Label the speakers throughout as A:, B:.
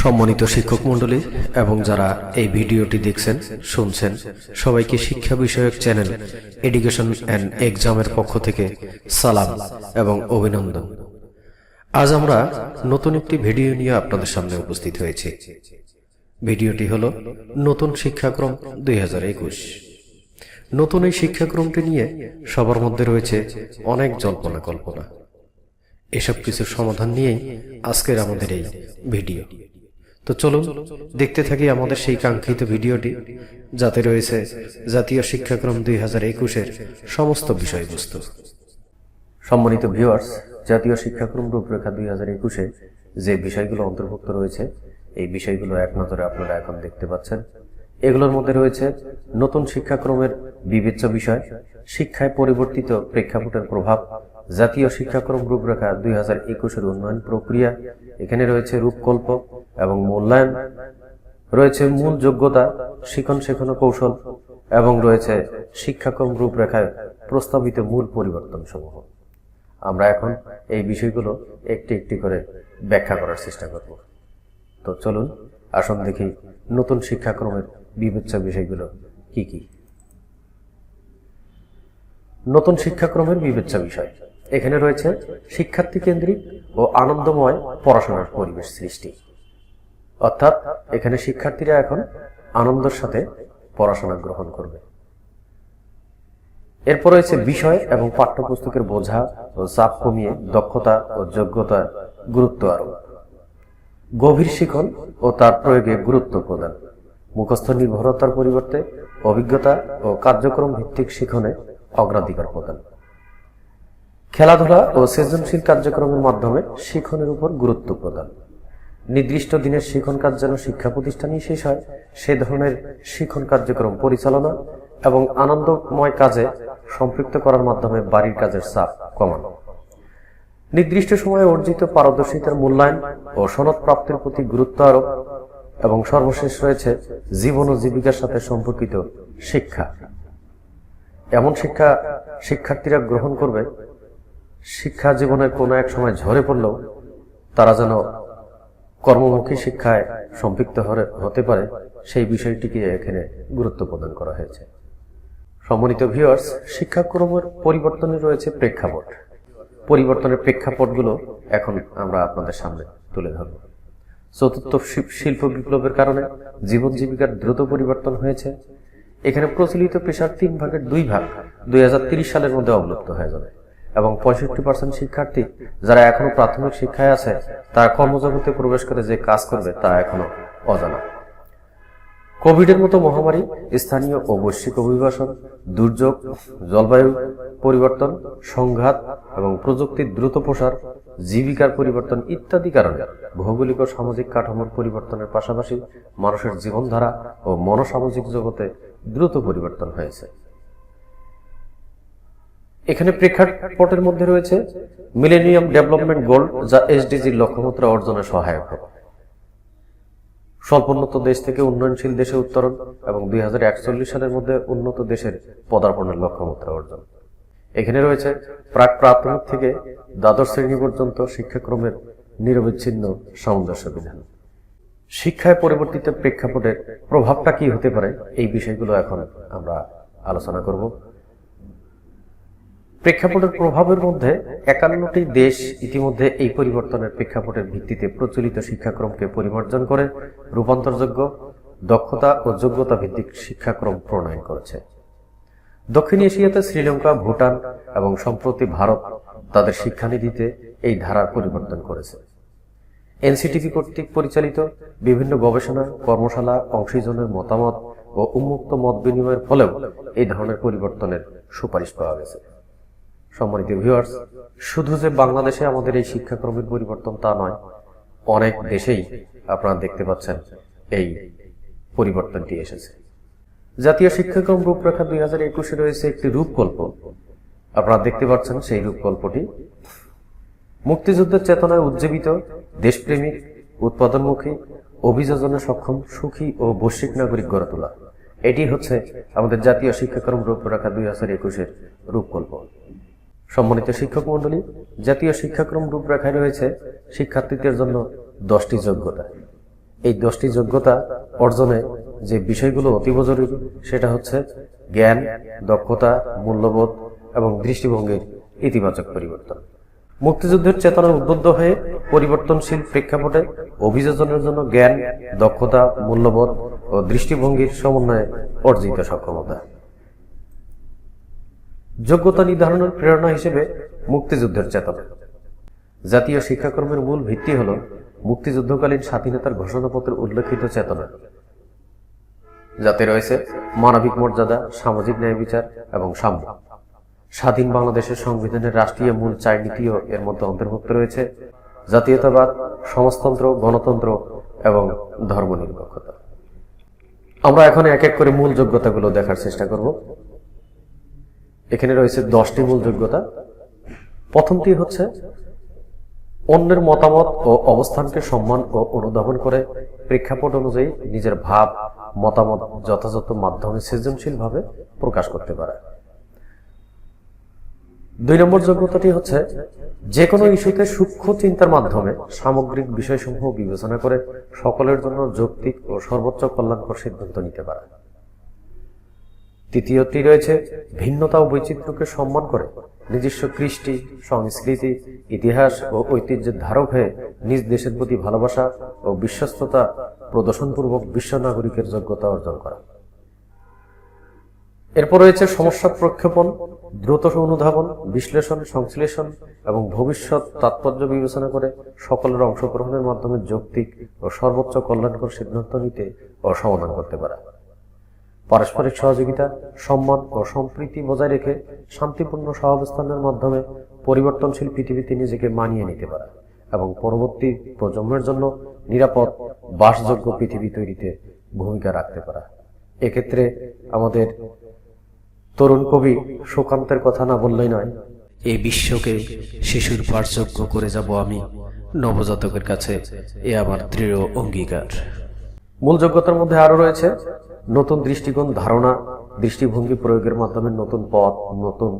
A: সম্মানিত শিক্ষক মণ্ডলী এবং যারা এই ভিডিওটি দেখছেন, শুনছেন, সবাইকে শিক্ষা বিষয়ক চ্যানেল এডুকেশন অ্যান্ড এক্সামের পক্ষ থেকে সালাম এবং অভিনন্দন। আজ আমরা নতুন একটি ভিডিও নিয়ে আপনাদের সামনে উপস্থিত হয়েছি। ভিডিওটি হলো নতুন শিক্ষাক্রম দুই হাজার একুশ। নতুন এই শিক্ষাক্রমটি নিয়ে সবার মধ্যে রয়েছে অনেক জল্পনা কল্পনা এসব কিছুর সমাধান নিয়েই আজকের আমাদের এই ভিডিও। তো চলুন দেখতে থাকি আমাদের সেই কাঙ্ক্ষিত ভিডিওটি, যাতে রয়েছে জাতীয় শিক্ষাক্রম দুই হাজার একুশের সমস্ত বিষয়বস্তু। সম্মানিত ভিউয়ার্স জাতীয় শিক্ষাক্রম রূপরেখা দুই হাজার একুশে যে বিষয়গুলো অন্তর্ভুক্ত রয়েছে, এই বিষয়গুলো এক নজরে আপনারা এখন দেখতে পাচ্ছেন। এগুলোর মধ্যে রয়েছে নতুন শিক্ষাক্রমের বিবেচ্য বিষয়, শিক্ষায় পরিবর্তিত প্রেক্ষাপটের প্রভাব জাতীয় শিক্ষাক্রম রূপরেখা দুই হাজার একুশের উন্নয়ন প্রক্রিয়া। এখানে রয়েছে রূপকল্প এবং মূল্যায়ন। রয়েছে মূল যোগ্যতা, শিখন শেখানো কৌশল এবং রয়েছে শিক্ষাক্রম রূপরেখায় প্রস্তাবিত মূল পরিবর্তন সমূহ আমরা এখন এই বিষয়গুলো একটি একটি করে ব্যাখ্যা করার চেষ্টা করব। তো চলুন, আসুন দেখি নতুন শিক্ষাক্রমের বিবেচ্য বিষয়গুলো কি কি। নতুন শিক্ষাক্রমের বিবেচ্য বিষয়। এখানে রয়েছে শিক্ষার্থী কেন্দ্রিক ও আনন্দময় পড়াশোনার পরিবেশ সৃষ্টি। অর্থাৎ এখানে শিক্ষার্থীরা এখন আনন্দের সাথে পড়াশোনা গ্রহণ করবে। এরপর রয়েছে বিষয় এবং পাঠ্যপুস্তকের বোঝা ও চাপ কমিয়ে দক্ষতা ও যোগ্যতার গুরুত্ব আরোপ। গভীর শিখন ও তার প্রয়োগে গুরুত্ব প্রদান, মুখস্থ নির্ভরতার পরিবর্তে অভিজ্ঞতা ও কার্যক্রম ভিত্তিক শিখনে অগ্রাধিকার প্রদান। খেলাধুলা ও সৃজনশীল কার্যক্রমের মাধ্যমে শিখনের উপর গুরুত্ব প্রদান। নির্দিষ্ট দিনের শিখন কাজ যেন শিক্ষা প্রতিষ্ঠানেই শেষ হয়, সে ধরনের শিখন কার্যক্রম পরিচালনা এবং আনন্দময় কাজে সম্পৃক্ত করার মাধ্যমে বাড়ির কাজের চাপ কমানো। নির্দিষ্ট সময়ে অর্জিত পারদর্শিতার মূল্যায়ন ও সনদ প্রাপ্তির প্রতি গুরুত্ব আরোপ এবং সর্বশেষ রয়েছে জীবন ও জীবিকার সাথে সম্পর্কিত শিক্ষা। এমন শিক্ষা শিক্ষার্থীরা গ্রহণ করবে শিক্ষা জীবনের কোনো এক সময় ঝরে পড়লেও তারা যেন কর্মমুখী শিক্ষায় সম্পৃক্ত হতে পারে, সেই বিষয়টিকে এখানে গুরুত্ব প্রদান করা হয়েছে। সম্মানিত ভিউয়ার্স শিক্ষাক্রমের পরিবর্তনে রয়েছে প্রেক্ষাপট। পরিবর্তনের প্রেক্ষাপটগুলো এখন আমরা আপনাদের সামনে তুলে ধরব। চতুর্থ শিল্প বিপ্লবের কারণে জীবন জীবিকার দ্রুত পরিবর্তন হয়েছে। এখানে প্রচলিত পেশার তিন ভাগের দুই ভাগ দুই সালের মধ্যে অবলুপ্ত হয়ে যাবে। এবং পঁয়ষট্টি পার্সেন্ট শিক্ষার্থী যারা এখনও প্রাথমিক শিক্ষায় আছে, তারা কর্মজগতে প্রবেশ করে যে কাজ করবে তা এখনও অজানা। কোভিডের মতো মহামারী, স্থানীয় ও বৈশ্বিক অভিবাসন, দুর্যোগ, জলবায়ু পরিবর্তন, সংঘাত এবং প্রযুক্তির দ্রুত প্রসার, জীবিকার পরিবর্তন ইত্যাদি কারণে ভৌগোলিক ও সামাজিক কাঠামোর পরিবর্তনের পাশাপাশি মানুষের জীবনধারা ও মনসামাজিক জগতে দ্রুত পরিবর্তন হয়েছে। এখানে প্রেক্ষাপটের মধ্যে রয়েছে মিলেনিয়াম ডেভেলপমেন্ট গোল যা এসডিজির লক্ষ্যমাত্রা অর্জনে সহায়ক হবে। স্বল্পোন্নত দেশ থেকে উন্নয়নশীল দেশে উত্তরণ এবং দুই হাজার একচল্লিশ সালের মধ্যে উন্নত দেশের পদার্পণের লক্ষ্যমাত্রা অর্জন। এখানে রয়েছে প্রাক প্রাথমিক থেকে দ্বাদশ শ্রেণি পর্যন্ত শিক্ষাক্রমের নিরবিচ্ছিন্ন সামঞ্জস্য বিধান। শিক্ষায় পরিবর্তিত প্রেক্ষাপটের প্রভাবটা কি হতে পারে এই বিষয়গুলো এখন আমরা আলোচনা করব। প্রেক্ষাপটের প্রভাবের মধ্যে একান্নটি দেশ ইতিমধ্যে এই পরিবর্তনের প্রেক্ষাপটের ভিত্তিতে প্রচলিত শিক্ষাক্রমকে পরিমার্জন করে, রূপান্তরযোগ্য, দক্ষতা ও যোগ্যতা ভিত্তিক শিক্ষাক্রম প্রণয়ন করেছে। দক্ষিণ এশিয়াতে শ্রীলঙ্কা, ভুটান এবং সম্প্রতি ভারত তাদের শিক্ষানীতিতে এই ধারার পরিবর্তন করেছে। এনসিটিভি কর্তৃক পরিচালিত বিভিন্ন গবেষণা, কর্মশালা, অংশীজনের মতামত ও উন্মুক্ত মত বিনিময়ের ফলেও এই ধরনের পরিবর্তনের সুপারিশ পাওয়া গেছে। সম্মানিত ভিউয়ার্স শুধু যে বাংলাদেশে আমাদের এই শিক্ষাক্রমের পরিবর্তন তা নয়, অনেক দেশেই আপনারা দেখতে পাচ্ছেন এই পরিবর্তনটি এসেছে। জাতীয় শিক্ষাক্রম রূপরেখা দুই হাজার একুশে রয়েছে একটি রূপকল্প। আপনারা দেখতে পাচ্ছেন সেই রূপকল্পটি। মুক্তিযুদ্ধের চেতনায় উজ্জীবিত, দেশপ্রেমিক, উৎপাদনমুখী, অভিযোজনে সক্ষম, সুখী ও বৈশ্বিক নাগরিক গড়ে তোলা। এটি হচ্ছে আমাদের জাতীয় শিক্ষাক্রম রূপরেখা দুই হাজার একুশের রূপকল্প। সম্মানিত শিক্ষক মন্ডলী জাতীয় শিক্ষাক্রম রূপরেখায় রয়েছে শিক্ষার্থীদের জন্য দশটি যোগ্যতা। এই দশটি যোগ্যতা অর্জনে যে বিষয়গুলো অতীব জরুরি, সেটা হচ্ছে জ্ঞান, দক্ষতা, মূল্যবোধ এবং দৃষ্টিভঙ্গির ইতিবাচক পরিবর্তন। মুক্তিযুদ্ধের চেতনার উদ্বুদ্ধ হয়ে পরিবর্তনশীল প্রেক্ষাপটে অভিযোজনের জন্য জ্ঞান, দক্ষতা, মূল্যবোধ ও দৃষ্টিভঙ্গির সমন্বয়ে অর্জিত সক্ষমতা। যোগ্যতা নির্ধারণের প্রেরণা হিসেবে মুক্তিযুদ্ধের চেতনা জাতীয় শিক্ষাক্রমের মূল ভিত্তি হল মুক্তিযুদ্ধকালীন স্বাধীনতার ঘোষণাপত্রে উল্লেখিত চেতনা। যাতে রয়েছে মানবিক মর্যাদা, সামাজিক ন্যায় বিচার এবং সাম্য। স্বাধীন বাংলাদেশের সংবিধানের রাষ্ট্রীয় মূল চার নীতিও এর মধ্যে অন্তর্ভুক্ত রয়েছে। জাতীয়তাবাদ, সমাজতন্ত্র, গণতন্ত্র এবং ধর্মনিরপেক্ষতা। আমরা এখন এক এক করে মূল যোগ্যতাগুলো দেখার চেষ্টা করব। এখানে রয়েছে দশটি মূল যোগ্যতা। প্রথমটি হচ্ছে, অন্যের মতামত ও অবস্থানকে সম্মান ও অনুধাবন করে প্রেক্ষাপট অনুযায়ী নিজের ভাব, মতামত যথাযথ মাধ্যমে সৃজনশীলভাবে প্রকাশ করতে পারে। দুই নম্বর যোগ্যতাটি হচ্ছে যে কোনো ইস্যুতে সূক্ষ্ম চিন্তার মাধ্যমে সামগ্রিক বিষয়সমূহ বিবেচনা করে সকলের জন্য যৌক্তিক ও সর্বোচ্চ কল্যাণকর সিদ্ধান্ত নিতে পারে। তৃতীয়টি রয়েছে ভিন্নতা ও বৈচিত্র্যকে সম্মান করে। নিজস্ব কৃষ্টি, সংস্কৃতি, ইতিহাস ও ঐতিহ্যের ধারক হয়ে নিজ দেশের প্রতি ভালোবাসা ও বিশ্বস্ততা প্রদর্শনপূর্বক বিশ্ব নাগরিকের যোগ্যতা অর্জন করা। এরপর রয়েছে সমস্যা প্রক্ষেপণ, দ্রুত অনুধাবন, বিশ্লেষণ, সংশ্লেষণ এবং ভবিষ্যৎ তাৎপর্য বিবেচনা করে সকলের অংশগ্রহণের মাধ্যমে যৌক্তিক ও সর্বোচ্চ কল্যাণকর সিদ্ধান্ত নিতে ও সমাধান করতে পারা। পারস্পরিক সহযোগিতা সম্মান ও সম্প্রীতি বজায় রেখে শান্তিপূর্ণ সহাবস্থানের মাধ্যমে পরিবর্তনশীল পৃথিবীতে নিজেকে মানিয়ে নিতে পারা এবং পরবর্তী প্রজন্মের জন্য নিরাপদ বাসযোগ্য পৃথিবী তৈরিতে ভূমিকা রাখতে পারা। এক্ষেত্রে আমাদের তরুণ কবি সুকান্তের কথা না বললেই নয়
B: এই বিশ্বকে শিশুর পাঠযোগ্য করে যাব আমি নবজাতকের কাছে এ আমার দৃঢ় অঙ্গীকার।
A: মূল যোগ্যতার মধ্যে আরও রয়েছে নতুন দৃষ্টিকোণ ধারণা, দৃষ্টিভঙ্গি প্রয়োগের মাধ্যমে নতুন পথ, নতুন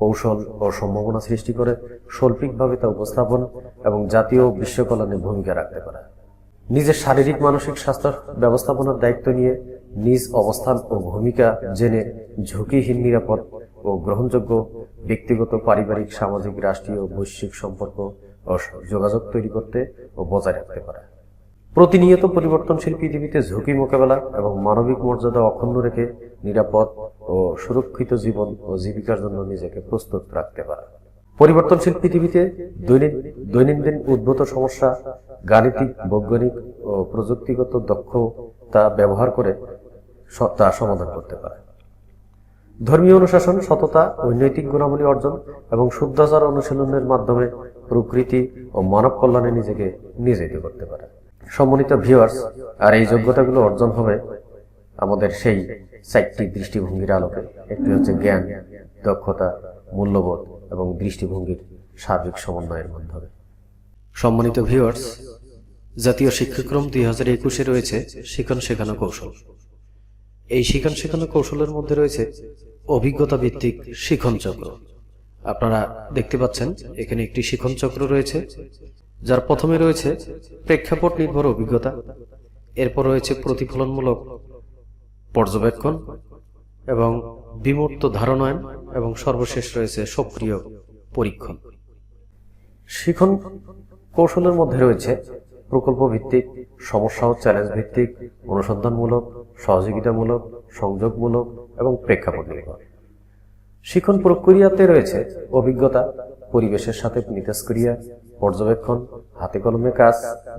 A: কৌশল ও সম্ভাবনা সৃষ্টি করে শৈল্পিকভাবে তা উপস্থাপন এবং জাতীয় ও বিশ্ব কল্যাণে ভূমিকা রাখতে পারে। নিজের শারীরিক, মানসিক স্বাস্থ্য ব্যবস্থাপনার দায়িত্ব নিয়ে নিজ অবস্থান ও ভূমিকা জেনে ঝুঁকিহীন, নিরাপদ ও গ্রহণযোগ্য ব্যক্তিগত, পারিবারিক, সামাজিক, রাষ্ট্রীয়, বৈশ্বিক সম্পর্ক ও যোগাযোগ তৈরি করতে ও বজায় রাখতে পারে। প্রতিনিয়ত পরিবর্তনশীল পৃথিবীতে ঝুঁকি মোকাবেলা এবং মানবিক মর্যাদা অক্ষুণ্ণ রেখে নিরাপদ ও সুরক্ষিত জীবন ও জীবিকার জন্য নিজেকে প্রস্তুত রাখতে পারে। পরিবর্তনশীল পৃথিবীতে দৈনন্দিন উদ্ভূত সমস্যা, গাণিতিক, বৈজ্ঞানিক ও প্রযুক্তিগত দক্ষতা ব্যবহার করে তা সমাধান করতে পারে। ধর্মীয় অনুশাসন, সততা ও নৈতিক গুণাবলী অর্জন এবং শুদ্ধাচার অনুশীলনের মাধ্যমে প্রকৃতি ও মানব কল্যাণে নিজেকে নিয়োজিত করতে পারে। সম্মানিত ভিউয়ার্স আর এই যোগ্যতাগুলো অর্জন হবে আমাদের সেই চারটি দৃষ্টিভঙ্গির আলোকে। একটি হচ্ছে জ্ঞান, দক্ষতা, মূল্যবোধ এবং দৃষ্টিভঙ্গির সার্বিক সমন্বয়ের মাধ্যমে।
B: সম্মানিত ভিউয়ার্স জাতীয় শিক্ষাক্রম দুই হাজার একুশে রয়েছে শিখন শেখানো কৌশল। এই শিখন শেখানো কৌশলের মধ্যে রয়েছে অভিজ্ঞতা ভিত্তিক শিখন চক্র। আপনারা দেখতে পাচ্ছেন, এখানে একটি শিখন চক্র রয়েছে। যার প্রথমে রয়েছে প্রেক্ষাপট নির্ভর অভিজ্ঞতা, এরপর রয়েছে প্রতিফলনমূলক পর্যবেক্ষণ এবং বিমূর্ত ধারণায়ন এবং সর্বশেষ রয়েছে সক্রিয় পরীক্ষণ।
A: শিখন কৌশলের মধ্যে রয়েছে প্রকল্প ভিত্তিক সমস্যা ও চ্যালেঞ্জ ভিত্তিক অনুসন্ধানমূলক, সহযোগিতামূলক, সংযোগমূলক এবং প্রেক্ষাপট নির্ভর। শিখন প্রক্রিয়াতে রয়েছে অভিজ্ঞতা, পরিবেশের সাথে মিথস্ক্রিয়া পর্যবেক্ষণ, হাতে কলমে কাজ,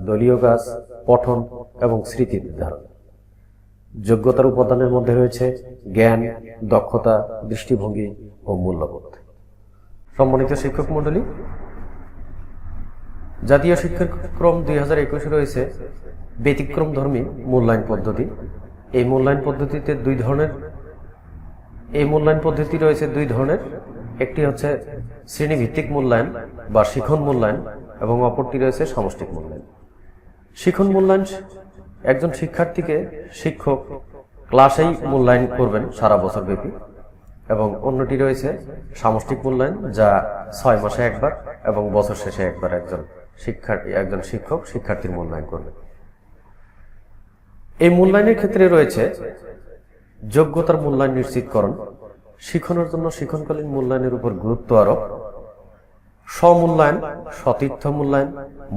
A: দলীয় কাজ, পঠন এবং স্মৃতি নির্ধারণ। যোগ্যতার উপাদানের মধ্যে রয়েছে জ্ঞান, দক্ষতা, দৃষ্টিভঙ্গি ও মূল্যবোধ। সম্মানিত শিক্ষক মণ্ডলী, জাতীয় শিক্ষাক্রম দুই হাজার একুশে রয়েছে ব্যতিক্রম ধর্মী মূল্যায়ন পদ্ধতি। এই মূল্যায়ন পদ্ধতিতে দুই ধরনের এই মূল্যায়ন পদ্ধতি রয়েছে দুই ধরনের একটি হচ্ছে শ্রেণীভিত্তিক মূল্যায়ন বা শিখন মূল্যায়ন এবং অপরটি রয়েছে সামষ্টিক মূল্যায়ন। শিখন মূল্যায়ন একজন শিক্ষার্থীকে শিক্ষক ক্লাসেই মূল্যায়ন করবেন সারা বছর ব্যাপী এবং অন্যটি রয়েছে সামষ্টিক মূল্যায়ন যা ছয় মাসে একবার এবং বছর শেষে একবার একজন শিক্ষার্থী একজন শিক্ষক শিক্ষার্থীর মূল্যায়ন করবে। এই মূল্যায়নের ক্ষেত্রে রয়েছে যোগ্যতার মূল্যায়ন নিশ্চিতকরণ শিখনের জন্য শিখনকালীন মূল্যায়নের উপর গুরুত্ব আরোপ। স্বমূল্যায়ন, সতীর্থ মূল্যায়ন,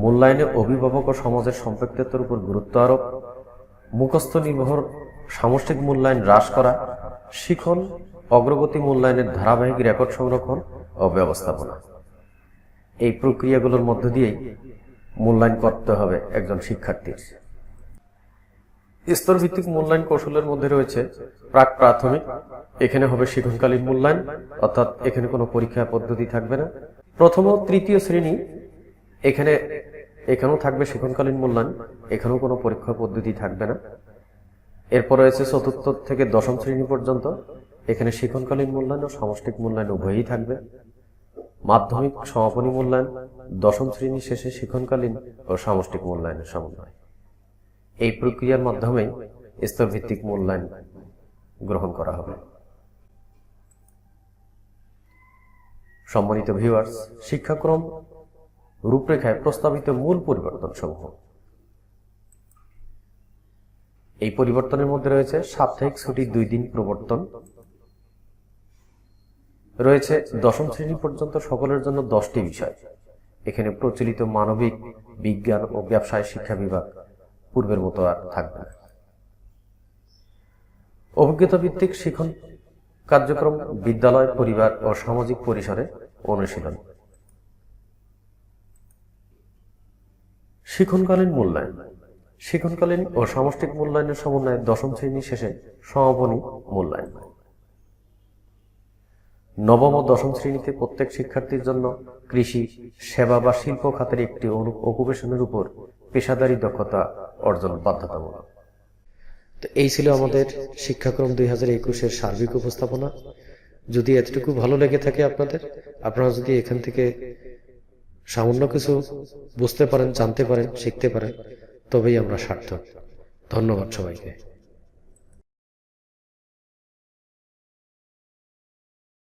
A: মূল্যায়নে অভিভাবক ও সমাজের সম্পৃক্ততার উপর গুরুত্ব আরোপ। মুখস্থ নির্ভর, সামষ্টিক মূল্যায়ন হ্রাস করা। শিখন, অগ্রগতি মূল্যায়নের ধারাবাহিক রেকর্ড সংরক্ষণ ও ব্যবস্থাপনা। এই প্রক্রিয়াগুলোর মধ্য দিয়েই মূল্যায়ন করতে হবে একজন শিক্ষার্থীর। স্তরভিত্তিক মূল্যায়ন কৌশলের মধ্যে রয়েছে প্রাক প্রাথমিক, এখানে হবে শিক্ষণকালীন মূল্যায়ন, অর্থাৎ এখানে কোনো পরীক্ষা পদ্ধতি থাকবে না। প্রথম ও তৃতীয় শ্রেণি, এখানে, এখানেও থাকবে শিক্ষণকালীন মূল্যায়ন, এখানেও কোনো পরীক্ষা পদ্ধতি থাকবে না। এরপর রয়েছে চতুর্থ থেকে দশম শ্রেণি পর্যন্ত, এখানে শিক্ষণকালীন মূল্যায়ন ও সামষ্টিক মূল্যায়ন উভয়ই থাকবে। মাধ্যমিক সমাপনী মূল্যায়ন, দশম শ্রেণি শেষে শিক্ষণকালীন ও সামষ্টিক মূল্যায়নের সমন্বয়। এই প্রক্রিয়ার মাধ্যমে স্তরভিত্তিক মূল্যায়ন গ্রহণ করা হবে। সম্মানিত ভিউয়ার্স শিক্ষাক্রম রূপরেখায় প্রস্তাবিত মূল পরিবর্তন সমূহ এই পরিবর্তনের মধ্যে রয়েছে সাপ্তাহিক ছুটি দুই দিন প্রবর্তন। রয়েছে দশম শ্রেণি পর্যন্ত সকলের জন্য দশটি বিষয়। এখানে প্রচলিত মানবিক, বিজ্ঞান ও ব্যবসায় শিক্ষা বিভাগ পূর্বের মতো আর থাকবে না। অভিজ্ঞতা ভিত্তিক শিখন কার্যক্রম বিদ্যালয়, পরিবার ও সামাজিক পরিসরে অনুশীলন। শিখনকালীন মূল্যায়ন। শিখনকালীন ও সামষ্টিক মূল্যায়নের সমন্বয়ে দশম শ্রেণি শেষে সমাপনী মূল্যায়ন। নবম ও দশম শ্রেণীতে প্রত্যেক শিক্ষার্থীর জন্য কৃষি, সেবা বা শিল্প খাতের একটি অকুপেশনের উপর পেশাদারি দক্ষতা অর্জন বাধ্যতামূলক।
B: তো এই ছিল আমাদের শিক্ষাক্রম দুই হাজার একুশের সার্বিক উপস্থাপনা। যদি এতটুকু ভালো লেগে থাকে আপনাদের, আপনারা যদি এখান থেকে সামান্য কিছু বুঝতে পারেন, জানতে পারেন, শিখতে পারেন, তবেই আমরা সার্থক। ধন্যবাদ সবাইকে।